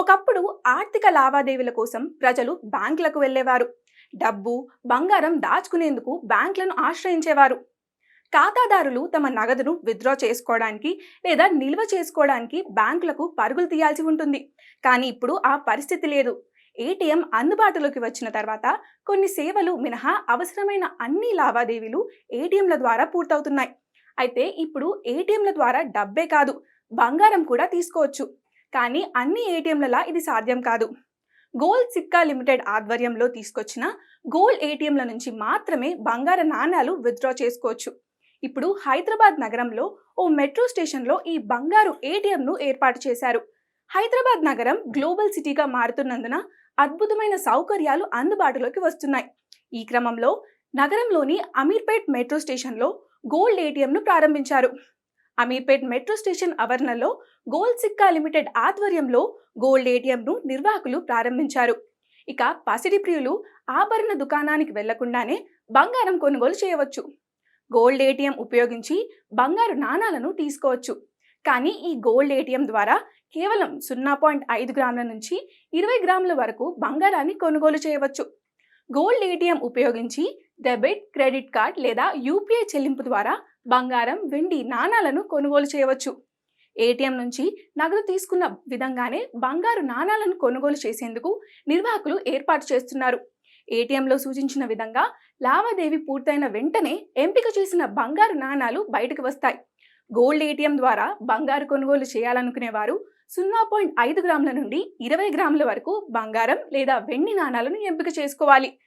ఒకప్పుడు ఆర్థిక లావాదేవీల కోసం ప్రజలు బ్యాంకులకు వెళ్ళేవారు. డబ్బు బంగారం దాచుకునేందుకు బ్యాంకులను ఆశ్రయించేవారు. ఖాతాదారులు తమ నగదును విత్డ్రా చేసుకోవడానికి లేదా నిల్వ చేసుకోవడానికి బ్యాంకులకు పరుగులు తీయాల్సి ఉంటుంది. కానీ ఇప్పుడు ఆ పరిస్థితి లేదు. ఏటీఎం అందుబాటులోకి వచ్చిన తర్వాత కొన్ని సేవలు మినహా అవసరమైన అన్ని లావాదేవీలు ఏటీఎంల ద్వారా పూర్తవుతున్నాయి. అయితే ఇప్పుడు ఏటీఎంల ద్వారా డబ్బే కాదు బంగారం కూడా తీసుకోవచ్చు. కానీ అన్ని ఏటీఎంలలా ఇది సాధ్యం కాదు. గోల్డ్ సిక్కా లిమిటెడ్ ఆధ్వర్యంలో తీసుకొచ్చిన గోల్డ్ ఏటీఎంల నుంచి మాత్రమే బంగార నాణ్యాలు విత్డ్రా చేసుకోవచ్చు. ఇప్పుడు హైదరాబాద్ నగరంలో ఓ మెట్రో స్టేషన్లో ఈ బంగారు ఏటీఎంను ఏర్పాటు చేశారు. హైదరాబాద్ నగరం గ్లోబల్ సిటీగా మారుతున్నందున అద్భుతమైన సౌకర్యాలు అందుబాటులోకి వస్తున్నాయి. ఈ క్రమంలో నగరంలోని అమీర్పేట్ మెట్రో స్టేషన్లో గోల్డ్ ఏటీఎంను ప్రారంభించారు. అమీర్పేట్ మెట్రో స్టేషన్ ఆవరణలో గోల్డ్ సిక్కా లిమిటెడ్ ఆధ్వర్యంలో గోల్డ్ ఏటీఎంను నిర్వాహకులు ప్రారంభించారు. ఇక పసిడి ప్రియులు ఆభరణ దుకాణానికి వెళ్ళకుండానే బంగారం కొనుగోలు చేయవచ్చు. గోల్డ్ ఏటీఎం ఉపయోగించి బంగారు నాణాలను తీసుకోవచ్చు. కానీ ఈ గోల్డ్ ఏటీఎం ద్వారా కేవలం సున్నా పాయింట్ ఐదు గ్రాముల నుంచి ఇరవై గ్రాముల వరకు బంగారాన్ని కొనుగోలు చేయవచ్చు. గోల్డ్ ఏటీఎం ఉపయోగించి డెబిట్ క్రెడిట్ కార్డ్ లేదా యూపీఐ చెల్లింపు ద్వారా బంగారం వెండి నాణాలను కొనుగోలు చేయవచ్చు. ఏటీఎం నుంచి నగదు తీసుకున్న విధంగానే బంగారు నాణాలను కొనుగోలు చేసేందుకు నిర్వాహకులు ఏర్పాటు చేస్తున్నారు. ఏటీఎంలో సూచించిన విధంగా లావాదేవీ పూర్తయిన వెంటనే ఎంపిక చేసిన బంగారు నాణాలు బయటకు వస్తాయి. గోల్డ్ ఏటీఎం ద్వారా బంగారు కొనుగోలు చేయాలనుకునేవారు సున్నా పాయింట్ ఐదు గ్రాముల నుండి ఇరవై గ్రాముల వరకు బంగారం లేదా వెండి నాణాలను ఎంపిక చేసుకోవాలి.